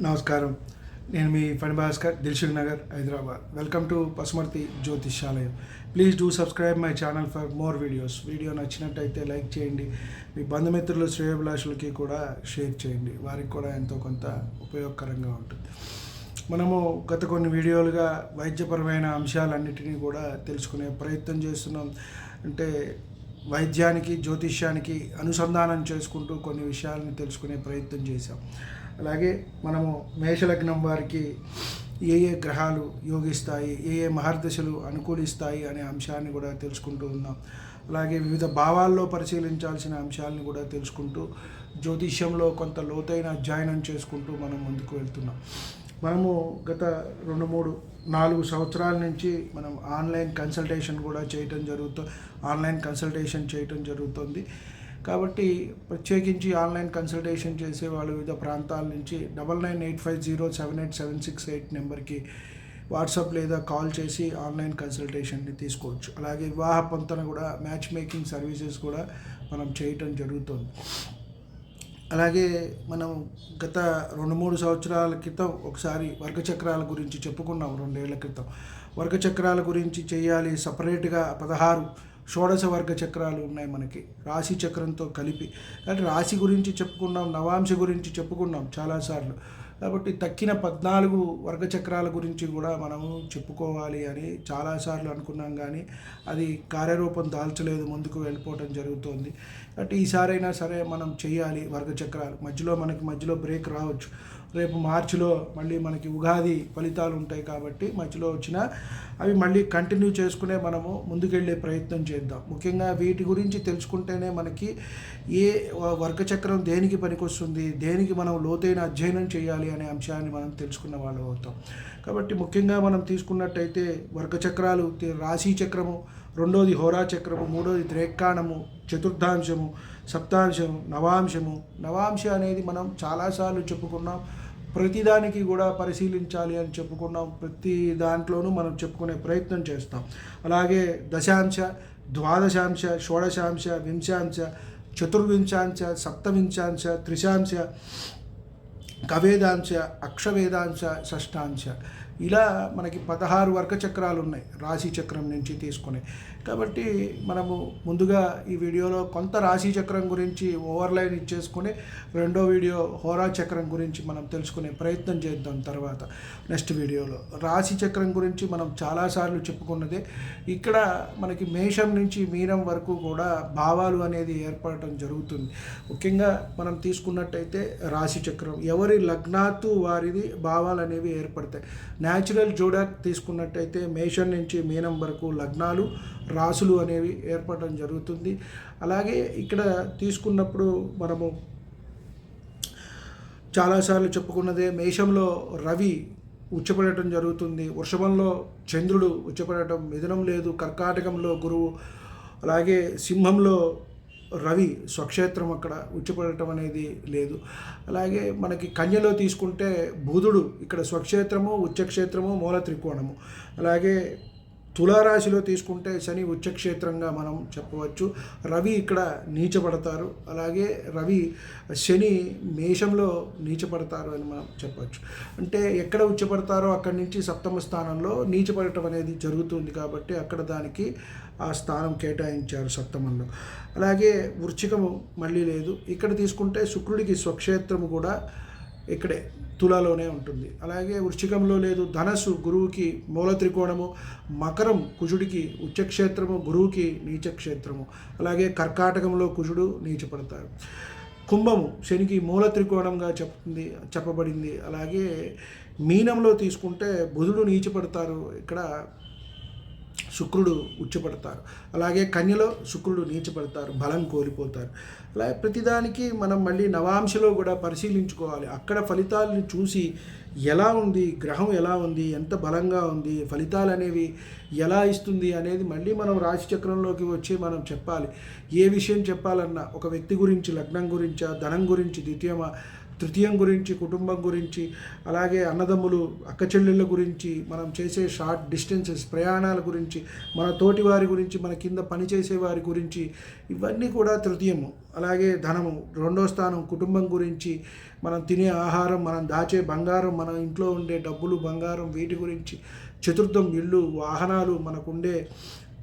నమస్కారం. నేను మీ Phani Bhaskar Dilsukhnagar Hyderabad. Welcome to Pasumarthi Jyothishyalayam. Please do subscribe my channel for more videos. Video నచ్చినట్టయితే like చేయండి. మీ బంధుమిత్రులు శ్రేయభిలాషులకి కూడా షేర్ చేయండి. వారికి కూడా ఎంతో కొంత ఉపయోగకరంగా ఉంటుంది. మనము గత కొన్ని వీడియోలుగా వైద్యపరమైన అంశాలన్నిటినీ కూడా తెలుసుకునే ప్రయత్నం చేస్తున్నాం. అంటే వైద్యానికి జ్యోతిష్యానికి అనుసంధానం చేసుకుంటూ కొన్ని విషయాలను తెలుసుకునే ప్రయత్నం చేశాం. అలాగే మనము మేషలగ్నం వారికి ఏ ఏ గ్రహాలు యోగిస్తాయి ఏ ఏ మహర్దశలు అనుకూలిస్తాయి అనే అంశాన్ని కూడా తెలుసుకుంటూ ఉన్నాం అలాగే వివిధ భావాల్లో పరిశీలించాల్సిన అంశాలను కూడా తెలుసుకుంటూ జ్యోతిష్యంలో కొంత లోతైన అధ్యయనం చేసుకుంటూ మనం ముందుకు వెళ్తున్నాం. మనము గత రెండు మూడు నాలుగు సంవత్సరాల నుంచి మనం ఆన్లైన్ కన్సల్టేషన్ కూడా చేయటం జరుగుతుంది ఆన్లైన్ కన్సల్టేషన్ చేయటం జరుగుతుంది. కాబట్టి ప్రత్యేకించి ఆన్లైన్ కన్సల్టేషన్ చేసే వాళ్ళు వివిధ ప్రాంతాల నుంచి double nine eight five zero seven eight seven six eight నెంబర్కి వాట్సాప్ లేదా కాల్ చేసి ఆన్లైన్ కన్సల్టేషన్ని తీసుకోవచ్చు. అలాగే వివాహ పొంతన కూడా మ్యాచ్ మేకింగ్ సర్వీసెస్ కూడా మనం చేయటం జరుగుతుంది. అలాగే మనం గత రెండు మూడు సంవత్సరాల క్రితం ఒకసారి వర్గచక్రాల గురించి చెప్పుకున్నాం రెండేళ్ళ క్రితం. వర్గచక్రాల గురించి చేయాలి సపరేట్గా పదహారు షోడశ వర్గ చక్రాలు ఉన్నాయి మనకి. రాశి చక్రంతో కలిపి. కాబట్టి రాశి గురించి చెప్పుకున్నాం నవాంశ గురించి చెప్పుకున్నాం చాలాసార్లు కాబట్టి తక్కిన పద్నాలుగు వర్గ చక్రాల గురించి కూడా మనము చెప్పుకోవాలి అని చాలాసార్లు అనుకున్నాం కానీ అది కార్యరూపం దాల్చలేదు ముందుకు వెళ్ళిపోవటం జరుగుతోంది. అంటే ఈసారైనా సరే మనం చేయాలి వర్గ చక్రాలు. మధ్యలో మనకి మధ్యలో బ్రేక్ రావచ్చు. రేపు మార్చిలో మళ్ళీ మనకి ఉగాది ఫలితాలు ఉంటాయి కాబట్టి మధ్యలో వచ్చిన అవి మళ్ళీ కంటిన్యూ చేసుకునే మనము ముందుకెళ్ళే ప్రయత్నం చేద్దాం. ముఖ్యంగా వీటి గురించి తెలుసుకుంటేనే మనకి ఏ వర్గచక్రం దేనికి పనికొస్తుంది దేనికి మనం లోతైన అధ్యయనం చేయాలి అనే అంశాన్ని మనం తెలుసుకున్న వాళ్ళు అవుతాం. కాబట్టి ముఖ్యంగా మనం తీసుకున్నట్టయితే వర్గచక్రాలు రాశి చక్రము రెండోది హోరా చక్రము మూడోది త్రేక్కాణము చతుర్థాంశము సప్తాంశము నవాంశము. నవాంశ అనేది మనం చాలాసార్లు చెప్పుకున్నాం. ప్రతిదానికి కూడా పరిశీలించాలి అని చెప్పుకున్నాం. ప్రతి దాంట్లోనూ మనం చెప్పుకునే ప్రయత్నం చేస్తాం. అలాగే దశాంశ ద్వాదశాంశ షోడశాంశ వింశాంశ చతుర్వింశాంశ సప్తవింశాంశ త్రిశాంశ కవేదాంశ అక్షవేదాంశ షష్టాంశ. ఇలా మనకి పదహారు వర్గ చక్రాలు ఉన్నాయి రాశి చక్రం నుంచి తీసుకుని. కాబట్టి మనము ముందుగా ఈ వీడియోలో కొంత రాశి చక్రం గురించి ఓవర్లైన్ ఇచ్చేసుకొని రెండో వీడియో హోరా చక్రం గురించి మనం తెలుసుకునే ప్రయత్నం చేద్దాం తర్వాత. నెక్స్ట్ వీడియోలో. రాశి చక్రం గురించి మనం చాలాసార్లు చెప్పుకున్నదే ఇక్కడ మనకి మేషం నుంచి మీనం వరకు కూడా భావాలు అనేది ఏర్పడటం జరుగుతుంది. ముఖ్యంగా మనం తీసుకున్నట్టయితే రాశి చక్రం ఎవరి లగ్నాత్తు వారిది భావాలు అనేవి ఏర్పడతాయి. న్యాచురల్ జోడాక్ తీసుకున్నట్టయితే మేషం నుంచి మీనం వరకు లగ్నాలు రాసులు అనేవి ఏర్పడడం జరుగుతుంది. అలాగే ఇక్కడ తీసుకున్నప్పుడు మనము చాలాసార్లు చెప్పుకున్నదే మేషంలో రవి ఉచ్చపడటం జరుగుతుంది. వృషభంలో చంద్రుడు ఉచ్చపడటం మిథునం లేదు. కర్కాటకంలో గురువు అలాగే సింహంలో రవి స్వక్షేత్రం అక్కడ ఉచ్చిపడటం అనేది లేదు. అలాగే మనకి కన్యలో తీసుకుంటే బుధుడు ఇక్కడ స్వక్షేత్రము ఉచ్చక్షేత్రము మూల త్రికోణము అలాగే తులారాశిలో తీసుకుంటే శని ఉచ్చక్షేత్రంగా మనం చెప్పవచ్చు. రవి ఇక్కడ నీచపడతారు. అలాగే రవి శని మేషంలో నీచపడతారు అని మనం చెప్పవచ్చు. అంటే ఎక్కడ ఉచ్చపడతారో అక్కడి నుంచి సప్తమ స్థానంలో నీచపడటం అనేది జరుగుతుంది కాబట్టి అక్కడ దానికి ఆ స్థానం కేటాయించారు సప్తమంలో. అలాగే వృచ్చికము మళ్ళీ లేదు. ఇక్కడ తీసుకుంటే శుక్రుడికి స్వక్షేత్రము కూడా ఇక్కడే తులాలోనే ఉంటుంది. అలాగే వృశ్చికంలో లేదు. ధనస్సు గురువుకి మూల త్రికోణము మకరం కుజుడికి ఉచ్చక్షేత్రము గురువుకి నీచక్షేత్రము. అలాగే కర్కాటకంలో కుజుడు నీచపడతారు కుంభము శనికి మూల త్రికోణంగా చెప్తుంది చెప్పబడింది. అలాగే మీనంలో తీసుకుంటే బుధుడు నీచపడతారు. ఇక్కడ శుక్రుడు ఉచ్చపడతారు. అలాగే కన్యలో శుక్రుడు నీచపడతారు బలం కోల్పోతారు. అలాగే ప్రతిదానికి మనం మళ్ళీ నవాంశలో కూడా పరిశీలించుకోవాలి. అక్కడ ఫలితాలను చూసి ఎలా ఉంది గ్రహం ఎలా ఉంది ఎంత బలంగా ఉంది ఫలితాలు అనేవి ఎలా ఇస్తుంది అనేది మళ్ళీ మనం రాశిచక్రంలోకి వచ్చి మనం చెప్పాలి. ఏ విషయం చెప్పాలన్నా ఒక వ్యక్తి గురించి లగ్నం గురించా ధనం గురించి ద్వితీయమా తృతీయం గురించి కుటుంబం గురించి అలాగే అన్నదమ్ములు అక్క చెల్లెళ్ళ గురించి మనం చేసే షార్ట్ డిస్టెన్సెస్ ప్రయాణాల గురించి మన తోటి వారి గురించి మన కింద పనిచేసే వారి గురించి ఇవన్నీ కూడా తృతీయము. అలాగే ధనము రెండో స్థానం కుటుంబం గురించి మనం తినే ఆహారం మనం దాచే బంగారం మన ఇంట్లో ఉండే డబ్బులు బంగారం వీటి గురించి చతుర్థం ఇల్లు వాహనాలు మనకుండే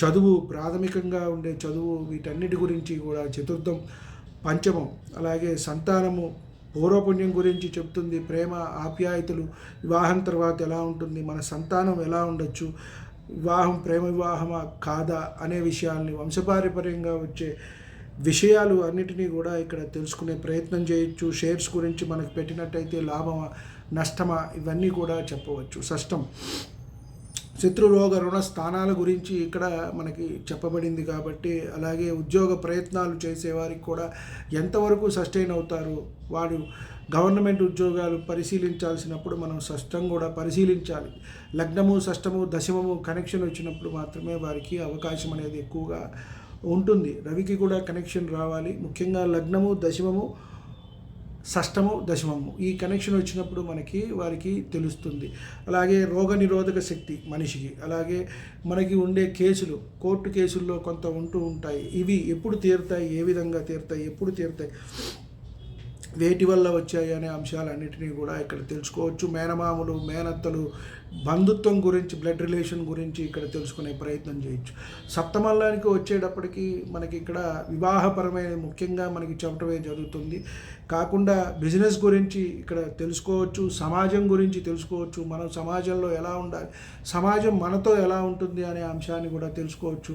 చదువు ప్రాథమికంగా ఉండే చదువు వీటన్నిటి గురించి కూడా చతుర్థం పంచమం అలాగే సంతానము పూర్వపుణ్యం గురించి చెప్తుంది ప్రేమ ఆప్యాయతలు వివాహం తర్వాత ఎలా ఉంటుంది మన సంతానం ఎలా ఉండొచ్చు వివాహం ప్రేమ వివాహమా కాదా అనే విషయాల్ని వంశపారపర్యంగా వచ్చే విషయాలు అన్నిటినీ కూడా ఇక్కడ తెలుసుకునే ప్రయత్నం చేయొచ్చు. షేర్స్ గురించి మనకు పెట్టినట్టయితే లాభమా నష్టమా ఇవన్నీ కూడా చెప్పవచ్చు. షష్టం. శత్రురోగ రుణ స్థానాల గురించి ఇక్కడ మనకి చెప్పబడింది కాబట్టి అలాగే ఉద్యోగ ప్రయత్నాలు చేసేవారికి కూడా ఎంతవరకు సస్టైన్ అవుతారు? వాడు గవర్నమెంట్ ఉద్యోగాలు పరిశీలించాల్సినప్పుడు మనం షష్టం కూడా పరిశీలించాలి. లగ్నము షష్టము దశమము కనెక్షన్ వచ్చినప్పుడు మాత్రమే వారికి అవకాశం అనేది ఎక్కువగా ఉంటుంది. రవికి కూడా కనెక్షన్ రావాలి. ముఖ్యంగా లగ్నము దశమము షష్టము దశమము. ఈ కనెక్షన్ వచ్చినప్పుడు మనకి వారికి తెలుస్తుంది. అలాగే రోగ నిరోధక శక్తి మనిషికి. అలాగే మనకి ఉండే కేసులు కోర్టు కేసుల్లో కొంత ఉంటూ ఉంటాయి. ఇవి ఎప్పుడు తీరుతాయి? ఏ విధంగా తీరుతాయి? ఎప్పుడు తీరుతాయి? వేటి వల్ల వచ్చాయి అనే అంశాలన్నిటినీ కూడా ఇక్కడ తెలుసుకోవచ్చు. మేనమామలు మేనత్తలు బంధుత్వం గురించి బ్లడ్ రిలేషన్ గురించి ఇక్కడ తెలుసుకునే ప్రయత్నం చేయొచ్చు. సప్తమల్లానికి వచ్చేటప్పటికి మనకి ఇక్కడ వివాహపరమైన ముఖ్యంగా మనకి చెప్పటమే జరుగుతుంది. కాకుండా బిజినెస్ గురించి ఇక్కడ తెలుసుకోవచ్చు సమాజం గురించి తెలుసుకోవచ్చు మనం సమాజంలో ఎలా ఉండాలి సమాజం మనతో ఎలా ఉంటుంది అనే అంశాన్ని కూడా తెలుసుకోవచ్చు.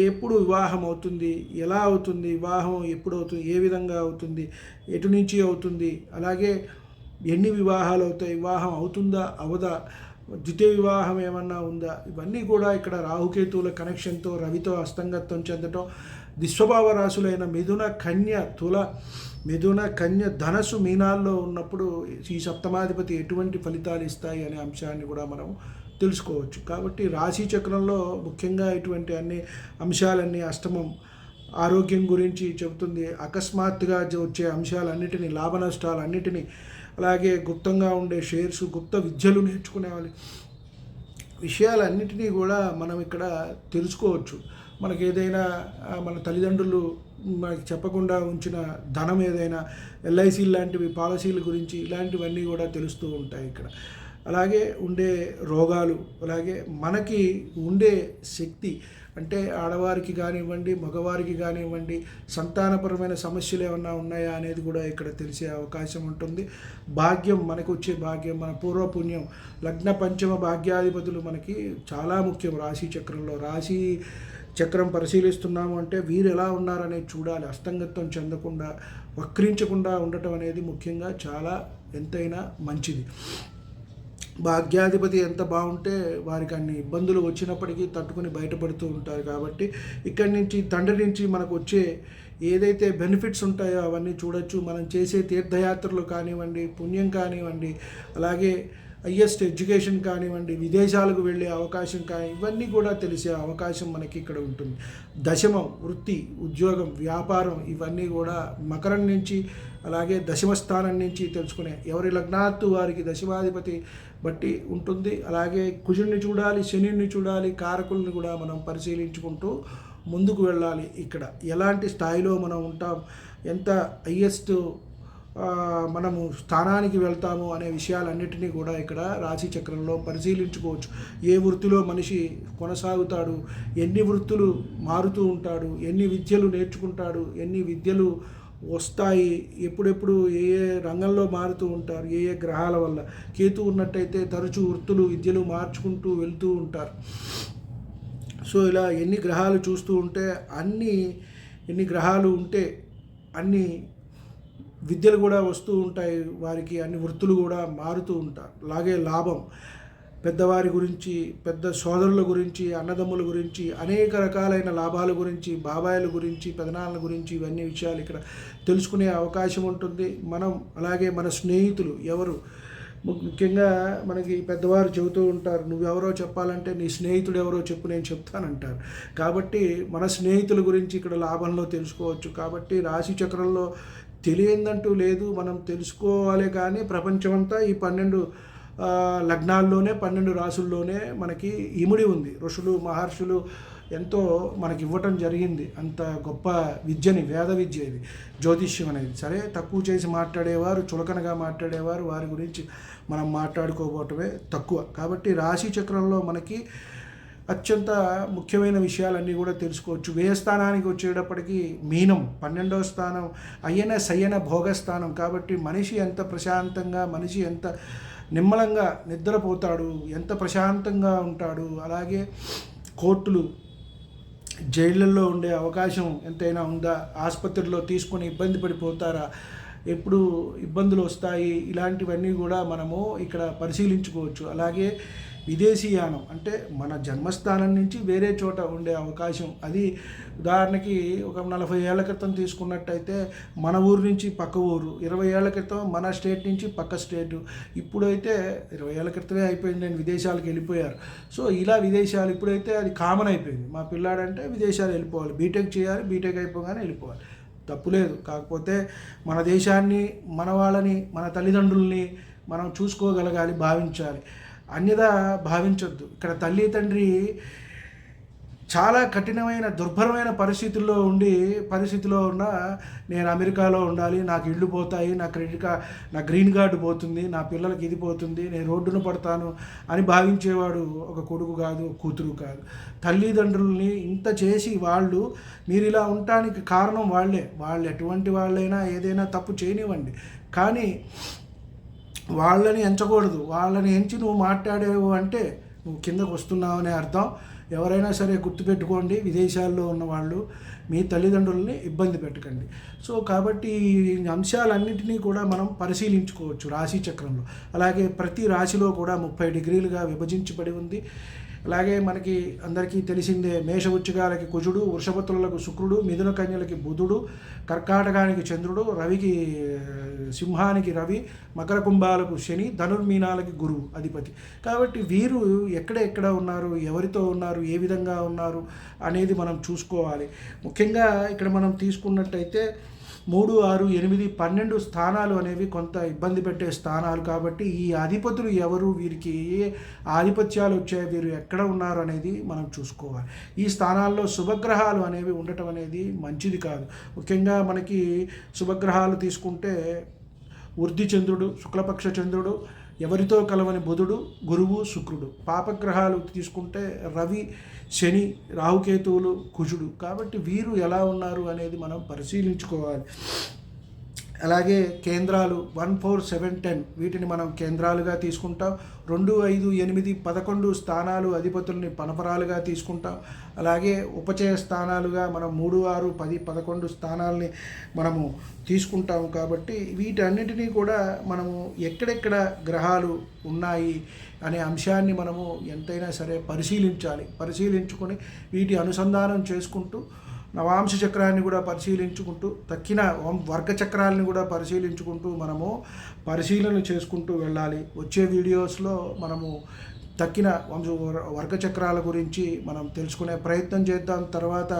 ఎప్పుడు వివాహం అవుతుంది ఎలా అవుతుంది వివాహం ఎప్పుడు అవుతుంది ఏ విధంగా అవుతుంది ఎటు నుంచి అవుతుంది అలాగే ఎన్ని వివాహాలు అవుతాయి వివాహం అవుతుందా అవదా ద్వితీయ వివాహం ఏమన్నా ఉందా ఇవన్నీ కూడా ఇక్కడ రాహుకేతువుల కనెక్షన్తో రవితో అస్తంగత్వం చెందటం విశ్వభావ రాశులైన మిథున కన్య తుల మిథున కన్య ధనసు మీనాల్లో ఉన్నప్పుడు ఈ సప్తమాధిపతి ఎటువంటి ఫలితాలు ఇస్తాయి అనే అంశాన్ని కూడా మనం తెలుసుకోవచ్చు. కాబట్టి రాశి చక్రంలో ముఖ్యంగా ఇటువంటి అన్ని అంశాలన్నీ అష్టమం ఆరోగ్యం గురించి చెబుతుంది. అకస్మాత్తుగా వచ్చే అంశాలన్నిటినీ లాభ నష్టాలన్నిటినీ అలాగే గుప్తంగా ఉండే షేర్స్ గుప్త విద్యలు నేర్చుకునే వాళ్ళు విషయాలన్నిటినీ కూడా మనం ఇక్కడ తెలుసుకోవచ్చు. మనకి ఏదైనా మన తల్లిదండ్రులు మనకి చెప్పకుండా ఉంచిన ధనం ఏదైనా ఎల్ఐసి లాంటివి పాలసీల గురించి ఇలాంటివన్నీ కూడా తెలుస్తూ ఉంటాయి ఇక్కడ. అలాగే ఉండే రోగాలు అలాగే మనకి ఉండే శక్తి అంటే ఆడవారికి కానివ్వండి మగవారికి కానివ్వండి సంతానపరమైన సమస్యలు ఏమన్నా ఉన్నాయా అనేది కూడా ఇక్కడ తెలిసే అవకాశం ఉంటుంది. భాగ్యం మనకు వచ్చే భాగ్యం మన పూర్వపుణ్యం లగ్న పంచమ భాగ్యాధిపతులు మనకి చాలా ముఖ్యం రాశి చక్రంలో. రాశి చక్రం పరిశీలిస్తున్నాము అంటే వీరు ఎలా ఉన్నారనేది చూడాలి. అస్తంగత్వం చెందకుండా వక్రించకుండా ఉండటం అనేది ముఖ్యంగా చాలా ఎంతైనా మంచిది. భాగ్యాధిపతి ఎంత బాగుంటే వారికి అన్ని ఇబ్బందులు వచ్చినప్పటికీ తట్టుకుని బయటపడుతూ ఉంటారు కాబట్టి ఇక్కడి నుంచి తండ్రి నుంచి మనకు వచ్చే ఏదైతే బెనిఫిట్స్ ఉంటాయో అవన్నీ చూడొచ్చు. మనం చేసే తీర్థయాత్రలు కానివ్వండి పుణ్యం కానివ్వండి అలాగే హయ్యెస్ట్ ఎడ్యుకేషన్ కానివ్వండి విదేశాలకు వెళ్ళే అవకాశం కానీ ఇవన్నీ కూడా తెలిసే అవకాశం మనకి ఇక్కడ ఉంటుంది. దశమం వృత్తి ఉద్యోగం వ్యాపారం ఇవన్నీ కూడా మకరం నుంచి అలాగే దశమ స్థానం నుంచి తెలుసుకునే ఎవరి లగ్నాత్తు వారికి దశమాధిపతి బట్టి ఉంటుంది. అలాగే కుజుడిని చూడాలి శనిని చూడాలి కారకుల్ని కూడా మనం పరిశీలించుకుంటూ ముందుకు వెళ్ళాలి ఇక్కడ. ఎలాంటి స్థాయిలో మనం ఉంటాం ఎంత హయ్యెస్ట్ మనము స్థానానికి వెళ్తాము అనే విషయాలన్నిటినీ కూడా ఇక్కడ రాశి చక్రంలో పరిశీలించుకోవచ్చు. ఏ వృత్తిలో మనిషి కొనసాగుతాడు ఎన్ని వృత్తులు మారుతూ ఉంటాడు ఎన్ని విద్యలు నేర్చుకుంటాడు ఎన్ని విద్యలు వస్తాయి ఎప్పుడెప్పుడు ఏ ఏ రంగంలో మారుతూ ఉంటారు ఏ ఏ గ్రహాల వల్ల. కేతు ఉన్నట్టయితే తరచూ వృత్తులు విద్యలు మార్చుకుంటూ వెళ్తూ ఉంటారు. సో ఇలా ఎన్ని గ్రహాలు చూస్తూ ఉంటే అన్ని ఎన్ని గ్రహాలు ఉంటే అన్ని విద్యలు కూడా వస్తూ ఉంటాయి వారికి అన్ని వృత్తులు కూడా మారుతూ ఉంటారు. అలాగే లాభం. పెద్దవారి గురించి పెద్ద సోదరుల గురించి అన్నదమ్ముల గురించి అనేక రకాలైన లాభాల గురించి బాబాయిల గురించి పెదనాన్నల గురించి ఇవన్నీ విషయాలు ఇక్కడ తెలుసుకునే అవకాశం ఉంటుంది. మనం అలాగే మన స్నేహితులు ఎవరు? ముఖ్యంగా మనకి పెద్దవారు చెబుతూ ఉంటారు నువ్వెవరో చెప్పాలంటే నీ స్నేహితుడు ఎవరో చెప్పు నేను చెప్తానంటారు. కాబట్టి మన స్నేహితుల గురించి ఇక్కడ లాభంలో తెలుసుకోవచ్చు. కాబట్టి రాశి చక్రంలో తెలియందంటూ లేదు మనం తెలుసుకోవాలి కానీ ప్రపంచమంతా ఈ పన్నెండు లగ్నాల్లోనే పన్నెండు రాసుల్లోనే మనకి ఇముడి ఉంది. ఋషులు మహర్షులు ఎంతో మనకి ఇవ్వటం జరిగింది. అంత గొప్ప విద్యని వేద విద్య ఇది జ్యోతిష్యం అనేది. సరే తక్కువ చేసి మాట్లాడేవారు చులకనగా మాట్లాడేవారు వారి గురించి మనం మాట్లాడుకోబోవటమే తక్కువ. కాబట్టి రాశి చక్రంలో మనకి అత్యంత ముఖ్యమైన విషయాలన్నీ కూడా తెలుసుకోవచ్చు. వ్యయ స్థానానికి వచ్చేటప్పటికి మీనం పన్నెండవ స్థానం అయ్యన సయ్యన భోగస్థానం. కాబట్టి మనిషి ఎంత ప్రశాంతంగా మనిషి ఎంత నిమ్మలంగా నిద్రపోతాడు ఎంత ప్రశాంతంగా ఉంటాడు అలాగే కోర్టులు జైళ్ళల్లో ఉండే అవకాశం ఎంతైనా ఉందా ఆసుపత్రిలో తీసుకొని ఇబ్బంది పడిపోతారా ఎప్పుడు ఇబ్బందులు వస్తాయి ఇలాంటివన్నీ కూడా మనము ఇక్కడ పరిశీలించుకోవచ్చు. అలాగే విదేశీయానం అంటే మన జన్మస్థానం నుంచి వేరే చోట ఉండే అవకాశం. అది ఉదాహరణకి ఒక నలభై ఏళ్ళ క్రితం తీసుకున్నట్టయితే మన ఊరు నుంచి పక్క ఊరు ఇరవై ఏళ్ళ క్రితం మన స్టేట్ నుంచి పక్క స్టేటు. ఇప్పుడైతే ఇరవై ఏళ్ళ క్రితమే అయిపోయింది నేను విదేశాలకు వెళ్ళిపోయారు. సో ఇలా విదేశాలు ఇప్పుడైతే అది కామన్ అయిపోయింది. మా పిల్లాడంటే విదేశాలు వెళ్ళిపోవాలి. బీటెక్ చేయాలి బీటెక్ అయిపోగానే వెళ్ళిపోవాలి. తప్పులేదు కాకపోతే మన దేశాన్ని మన వాళ్ళని మన తల్లిదండ్రుల్ని మనం చూసుకోగలగాలి భావించాలి. అన్యదా భావించొద్దు. ఇక్కడ తల్లి తండ్రి చాలా కఠినమైన దుర్భరమైన పరిస్థితుల్లో ఉండి పరిస్థితిలో ఉన్న నేను అమెరికాలో ఉండాలి నాకు ఇళ్ళు పోతాయి నా క్రెడిట్ కార్డ్ నా గ్రీన్ కార్డు పోతుంది నా పిల్లలకి ఇది పోతుంది నేను రోడ్డున పడతాను అని భావించేవాడు ఒక కొడుకు కాదు కూతురు కాదు. తల్లిదండ్రుల్ని ఇంత చేసి వాళ్ళు మీరు ఇలా ఉండటానికి కారణం వాళ్ళే. వాళ్ళు ఎటువంటి వాళ్ళైనా ఏదైనా తప్పు చేయనివ్వండి. కానీ వాళ్ళని ఎంచకూడదు. వాళ్ళని ఎంచి నువ్వు మాట్లాడేవు అంటే నువ్వు కిందకు వస్తున్నావు అనే అర్థం. ఎవరైనా సరే గుర్తుపెట్టుకోండి విదేశాల్లో ఉన్న వాళ్ళు మీ తల్లిదండ్రులని ఇబ్బంది పెట్టకండి. సో కాబట్టి ఈ అంశాలన్నింటినీ కూడా మనం పరిశీలించుకోవచ్చు రాశి చక్రంలో. అలాగే ప్రతి రాశిలో కూడా ముప్పై డిగ్రీలుగా విభజించబడి ఉంది. అలాగే మనకి అందరికీ తెలిసిందే మేష కుజుడు వృషభతులకు శుక్రుడు మిథున కన్యలకి బుధుడు కర్కాటకానికి చంద్రుడు రవికి సింహానికి రవి మకర కుంభాలకు శని ధనుర్మీనాలకి గురువు అధిపతి. కాబట్టి వీరు ఎక్కడెక్కడ ఉన్నారు ఎవరితో ఉన్నారు ఏ విధంగా ఉన్నారు అనేది మనం చూసుకోవాలి. ముఖ్యంగా ఇక్కడ మనం తీసుకున్నట్టయితే మూడు ఆరు ఎనిమిది పన్నెండు స్థానాలు అనేవి కొంత ఇబ్బంది పెట్టే స్థానాలు కాబట్టి ఈ అధిపతులు ఎవరు వీరికి ఏ ఆధిపత్యాలు వచ్చాయి వీరు ఎక్కడ ఉన్నారు అనేది మనం చూసుకోవాలి. ఈ స్థానాల్లో శుభగ్రహాలు అనేవి ఉండటం అనేది మంచిది కాదు. ముఖ్యంగా మనకి శుభగ్రహాలు తీసుకుంటే వృద్ధి చంద్రుడు శుక్లపక్ష చంద్రుడు ఎవరితో కలవని బుధుడు గురువు శుక్రుడు. పాపగ్రహాలు తీసుకుంటే రవి శని రాహుకేతువులు కుజుడు. కాబట్టి వీరు ఎలా ఉన్నారు అనేది మనం పరిశీలించుకోవాలి. అలాగే కేంద్రాలు వన్ ఫోర్ సెవెన్ టెన్ వీటిని మనం కేంద్రాలుగా తీసుకుంటాం. రెండు ఐదు ఎనిమిది పదకొండు స్థానాలు అధిపతుల్ని పనపరాలుగా తీసుకుంటాం. అలాగే ఉపచయ స్థానాలుగా మనం మూడు ఆరు పది పదకొండు స్థానాల్ని మనము తీసుకుంటాము కాబట్టి వీటన్నిటినీ కూడా మనము ఎక్కడెక్కడ గ్రహాలు ఉన్నాయి అనే అంశాన్ని మనము ఎంతైనా సరే పరిశీలించాలి. పరిశీలించుకొని వీటి అనుసంధానం చేసుకుంటూ నవాంశ చక్రాన్ని కూడా పరిశీలించుకుంటూ తక్కిన వం- వర్గ చక్రాలని కూడా పరిశీలించుకుంటూ మనము పరిశీలన చేసుకుంటూ వెళ్ళాలి. వచ్చే వీడియోస్లో మనము తక్కిన వంశ వర్గ చక్రాల గురించి మనం తెలుసుకునే ప్రయత్నం చేద్దాం. తర్వాత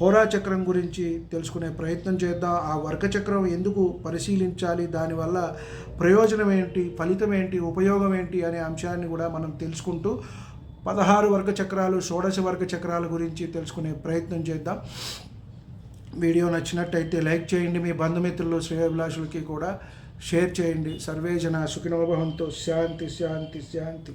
హోరా చక్రం గురించి తెలుసుకునే ప్రయత్నం చేద్దాం. ఆ వర్గ చక్రం ఎందుకు పరిశీలించాలి? దానివల్ల ప్రయోజనం ఏంటి ఫలితం ఏంటి ఉపయోగం ఏంటి అనే అంశాన్ని కూడా మనం తెలుసుకుంటూ పదహారు వర్గ చక్రాలు షోడశ వర్గ చక్రాల గురించి తెలుసుకునే ప్రయత్నం చేద్దాం. వీడియో నచ్చినట్టయితే లైక్ చేయండి. మీ బంధుమిత్రులు శ్రేయభిలాషులకి కూడా షేర్ చేయండి. సర్వేజన సుఖినోభవంతో శాంతి శాంతి శాంతి.